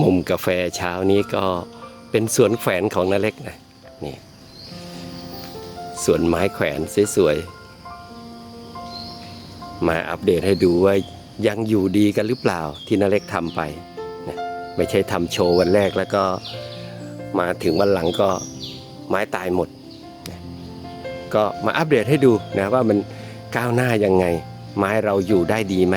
มุมกาแฟเช้านี้ก็เป็นสวนแขวนของนาเล็กนะนี่สวนไม้แขวนสวยๆมาอัปเดตให้ดูว่ายังอยู่ดีกันหรือเปล่าที่นาเล็กทำไปนะไม่ใช่ทำโชว์วันแรกแล้วก็มาถึงวันหลังก็ไม้ตายหมดนะก็มาอัปเดตให้ดูนะว่ามันก้าวหน้ายังไง ไม้เราอยู่ได้ดีไหม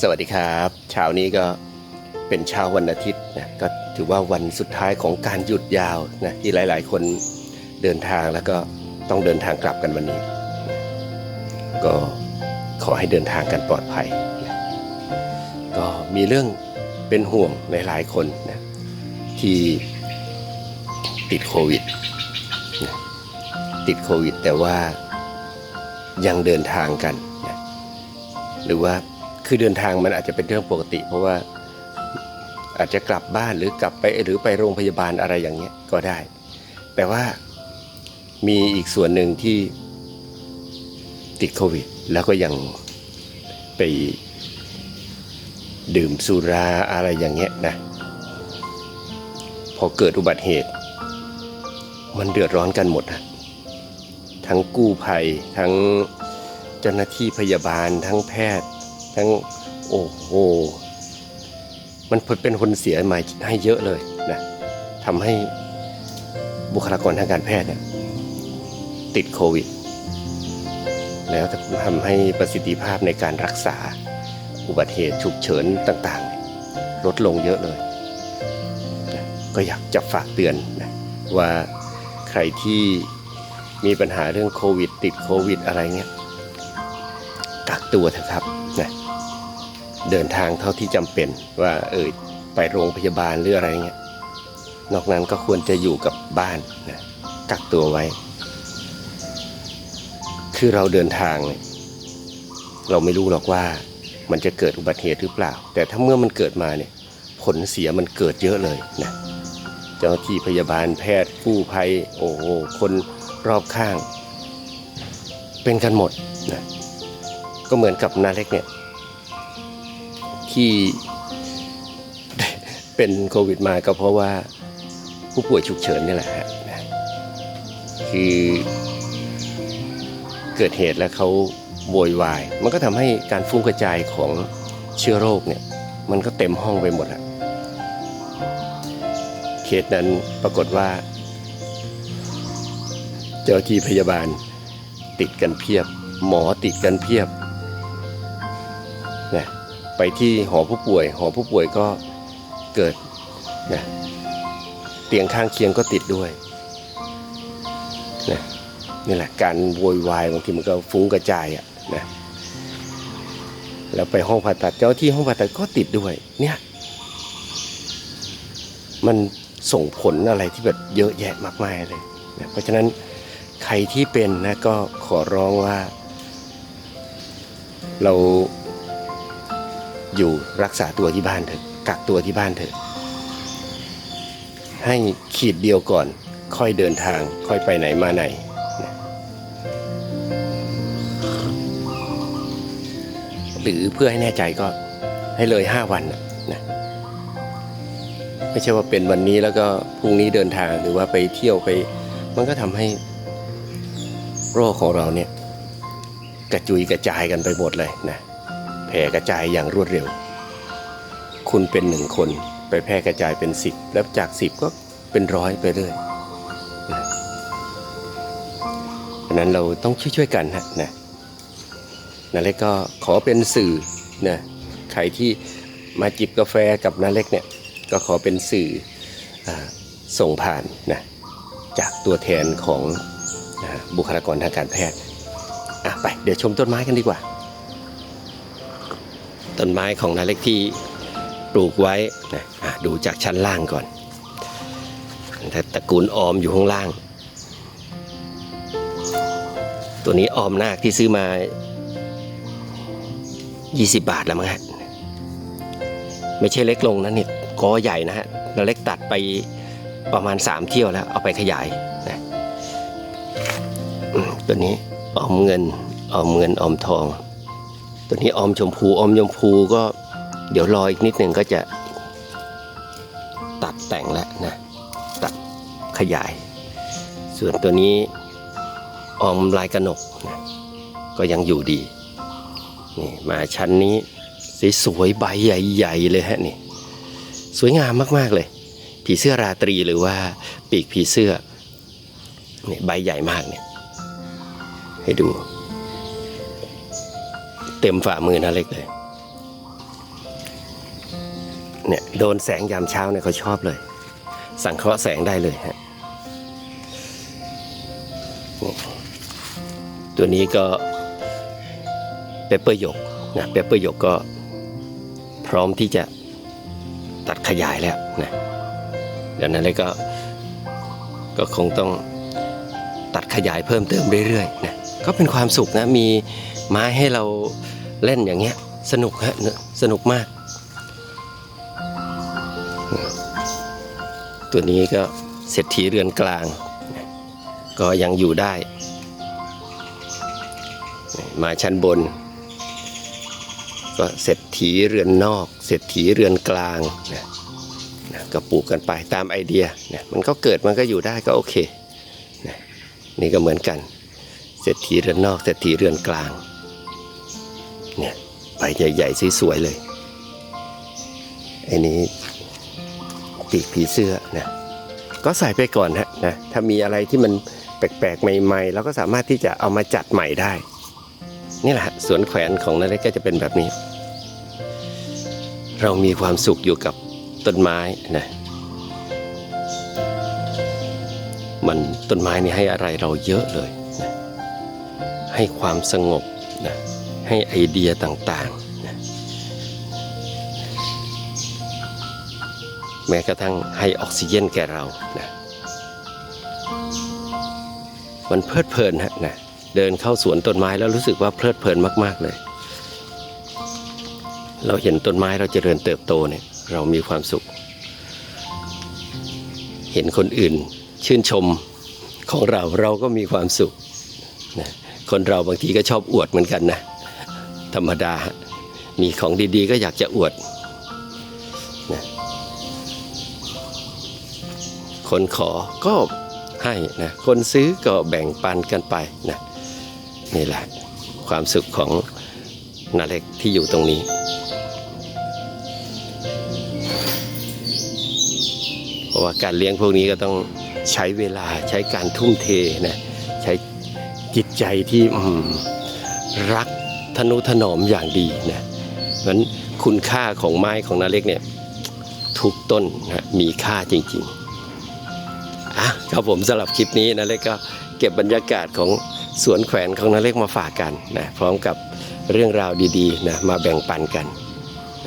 สวัสดีครับเช้านี้ก็เป็นเช้าวันอาทิตย์นะก็ถือว่าวันสุดท้ายของการหยุดยาวนะที่หลาย ๆ คนเดินทางแล้วก็ต้องเดินทางกลับกันวันนี้ ก็ขอให้เดินทางกันปลอดภัยนะก็มีเรื่องเป็นห่วงในหลายคนนะที่ติดโควิดนะติดโควิด แต่ว่ายังเดินทางกันนะหรือว่า คือเดินทางมันอาจจะเป็นเรื่องปกติ เพราะว่าอาจจะกลับบ้านหรือกลับไปหรือไปโรงพยาบาลอะไรอย่างเงี้ยก็ได้ แต่ว่ามีอีกส่วนหนึ่งที่ติดโควิด แล้วก็ยังไปดื่มสุราอะไรอย่างเงี้ยนะพอเกิดอุบัติเหตุ มันเดือดร้อนกันหมดนะทั้งกู้ภัย ทั้งเจ้าหน้าที่พยาบาลทั้งแพทย์ ทั้งโอ้โห มันเป็นคนเสียมาให้เยอะเลยนะทำให้บุคลากรทางการแพทย์เนี่ยติดโควิด แล้วทำให้ประสิทธิภาพในการรักษาอุบัติเหตุฉุกเฉินต่างๆ ลดลงเยอะเลยนะก็อยากจะฝากเตือนนะว่าใครที่มีปัญหาเรื่องโควิด ติดโควิดอะไรเงี้ยกักตัวเถอะครับนะ เดินทางเท่าที่จำเป็นว่าเออไปโรงพยาบาลหรืออะไรเงี้ยนอกนั้นก็ควรจะอยู่กับบ้านนะกักตัวไว้ คือเราเดินทาง เราไม่รู้หรอกว่ามันจะเกิดอุบัติเหตุหรือเปล่า แต่ถ้าเมื่อมันเกิดมาเนี่ย ผลเสียมันเกิดเยอะเลยนะเจ้าหน้าที่พยาบาลแพทย์กู้ภัย โอ้โหคนรอบข้าง เป็นกันหมดนะก็เหมือนกับนาเล็กเนี่ย ที่เป็นโควิดมาก็เพราะว่าผู้ป่วยฉุกเฉินนี่แหละฮะคือเกิดเหตุแล้วเขาโวยวาย มันก็ทำให้การฟุ้งกระจายของเชื้อโรคเนี่ย มันก็เต็มห้องไปหมดอะเคสนั้นปรากฏว่า เจ้าที่พยาบาลติดกันเพียบ หมอติดกันเพียบนะ ไปที่หอผู้ป่วย หอผู้ป่วยก็เกิดนะเตียงข้างเคียงก็ติดด้วยนะนี่แหละการโวยวายบางทีมันก็ฟุ้งกระจายอะนะแล้วไปห้องผ่าตัดเจ้าที่ห้องผ่าตัดก็ติดด้วยเนี่ยมันส่งผลอะไรที่แบบเยอะแยะมากมายเลยนะเพราะฉะนั้นใครที่เป็นนะก็ขอร้องว่า เรา อยู่รักษาตัวที่บ้านเถอะกักตัวที่บ้านเถอะ ให้ขีดเดียวก่อนค่อยเดินทางค่อยไปไหนมาไหน หรือเพื่อให้แน่ใจก็ให้เลย5วันนะไม่ใช่ว่าเป็นวันนี้แล้วก็พรุ่งนี้เดินทางหรือว่าไปเที่ยวไป มันก็ทำให้โรคของเราเนี่ยกระจุยกระจายกันไปหมดเลยนะ ผ่กระจายอย่างรวดเร็ว คุณเป็นหนึ่งคนไปแพร่กระจายเป็นสิบแล้วจากสิบก็เป็นร้อยไปเรื่อยนะนั้นเราต้องช่วยๆกันฮะนะนั่นแหละก็ขอเป็นสื่อนะใครที่มาจิบกาแฟกับนาเล็กเนี่ยก็ขอเป็นสื่ออส่งผ่านนะจากตัวแทนของนะบุคลากรทางการแพทย์อะไปเดี๋ยวชมต้นไม้กันดีกว่า ต้นไม้ของนาเล็กที่ปลูกไว้นะดูจากชั้นล่างก่อนถ้าตระกูลออมอยู่ข้างล่าง ตัวนี้ออมนาคที่ซื้อมา 20 บาทแล้วมั้งฮะไม่ใช่เล็กลงนะเนี่ยกอใหญ่นะฮะเราเล็กตัดไปประมาณ 3 เที่ยวแล้ว เอาไปขยายนะตัวนี้ออมเงินออมเงินออมทอง ตัวนี้ออมชมพูออมชมพูก็เดี๋ยวรออีกนิดหนึ่งก็จะ ตัดแต่งแล้วนะ ตัดขยาย ส่วนตัวนี้ออมลายกระหนกนะก็ยังอยู่ดีนี่มาชั้นนี้สวยๆใบใหญ่ๆเลยฮะนี่สวยงามมากๆเลย ผีเสื้อราตรีหรือว่าปีกผีเสื้อนี่ใบใหญ่มากเนี่ยให้ดู เต็มฝ่ามือนะเล็กเลย เนี่ยโดนแสงยามเช้าเนี่ยเขาชอบเลย สังเคราะห์แสงได้เลยฮะตัวนี้ก็เปเปอร์หยกนะเปเปอร์หยกก็พร้อมที่จะตัดขยายแล้วนะเดี๋ยวนั้นเลยก็ก็คงต้องตัดขยายเพิ่มเติมเรื่อยๆนะก็เป็นความสุขนะมีไม้ให้เรา เล่นอย่างเงี้ย สนุกฮะเนอสนุกมาก ตัวนี้ก็เศรษฐีเรือนกลาง ก็ยังอยู่ได้ มาชั้นบน ก็เศรษฐีเรือนนอก เศรษฐีเรือนกลางนะนะก็ปลูกกันไปตามไอเดียนะมันก็เกิดมันก็อยู่ได้ก็โอเคนะนี่ก็เหมือนกัน เศรษฐีเรือนนอก เศรษฐีเรือนกลาง เนี่ยใบใหญ่ๆสวยๆเลยไอ้นี้ปีกผีเสื้อนะก็ใส่ไปก่อนฮะนะถ้ามีอะไรที่มันแปลกๆใหม่ๆเราก็สามารถที่จะเอามาจัดใหม่ได้ นี่แหละสวนแขวนของนาเล็กก็จะเป็นแบบนี้ เรามีความสุขอยู่กับต้นไม้นะมันต้นไม้นี่ให้อะไรเราเยอะเลยนะให้ความสงบนะ ให้ไอเดียต่างๆนะแม้กระทั่งให้ออกซิเจนแก่เรานะมันเพลิดเพลินฮะนะเดินเข้าสวนต้นไม้แล้วรู้สึกว่าเพลิดเพลินมากๆเลย เราเห็นต้นไม้เราเจริญเติบโตเนี่ยเรามีความสุข เห็นคนอื่นชื่นชมของเราเราก็มีความสุขนะคนเราบางทีก็ชอบอวดเหมือนกันนะ ธรรมดา มีของดีๆ ก็อยากจะอวดนะคนขอก็ให้นะ คนซื้อก็แบ่งปันกันไปนะนี่แหละความสุขของนาเล็กที่อยู่ตรงนี้ เพราะว่าการเลี้ยงพวกนี้ก็ต้องใช้เวลาใช้การทุ่มเทนะ ใช้จิตใจที่รัก ทนุถนอมอย่างดีนะเพราะฉะนั้นคุณค่าของไม้ของนาเล็กเนี่ยทุกต้นนะมีค่าจริงๆอะครับผมสำหรับคลิปนี้นาเล็กก็เก็บบรรยากาศของสวนแขวนของนาเล็กมาฝากกันนะพร้อมกับเรื่องราวดีๆนะมาแบ่งปันกัน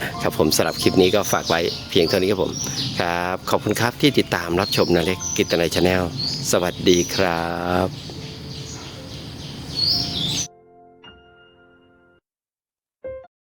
นะครับผมสำหรับคลิปนี้ก็ฝากไว้เพียงเท่านี้ครับผมครับ ขอบคุณครับที่ติดตามรับชมนาเล็กกิตนายชาแนลสวัสดีครับ